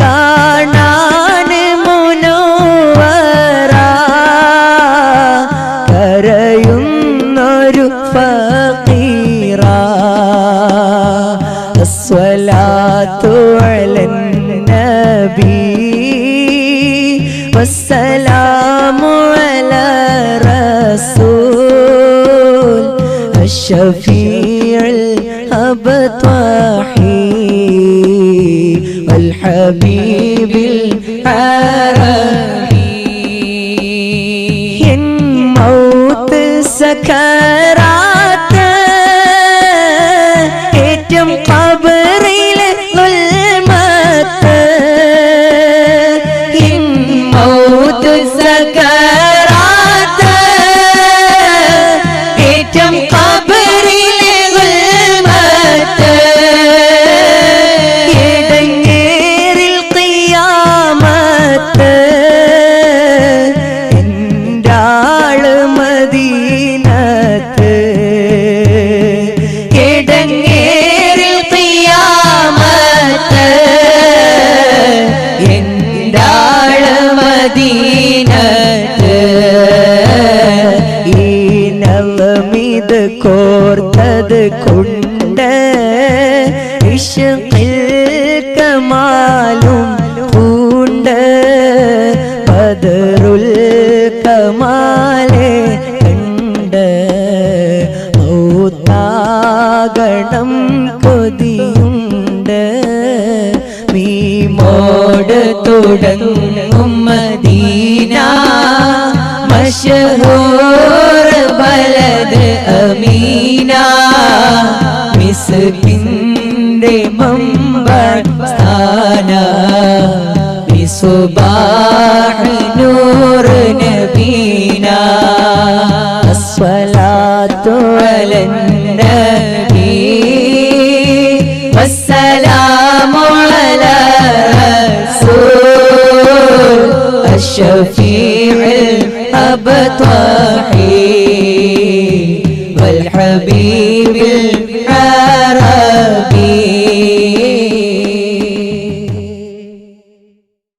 കാണാൻ മുനോവറ കരയുന്നൊരു ഫീറ അസ്വലാത്തു അലൻ നബി വസ്സലാമു അലാ റസൂൽ الشفيع الأبطحي والحبيب العربي الموت سكرات നവമിത് കോർത്തത് കൊണ്ട് ഇഷ്കിൽ കമാലും പൂണ്ട്. ബദറുൽ കമാലെ കണ്ട് ഔത്താകണം കൊതിയുണ്ട്. മീമോട് തുടങ്ങും മദീന ബലദ് അമീന മിസ്കിന്റെ മമ്പർ സ്ഥാന ബിസുബാഹ് നൂർ നബീന അസ്സലാത്തു അലൻ നബി والسلام على رسول الشفيع الأبطحي Habibi.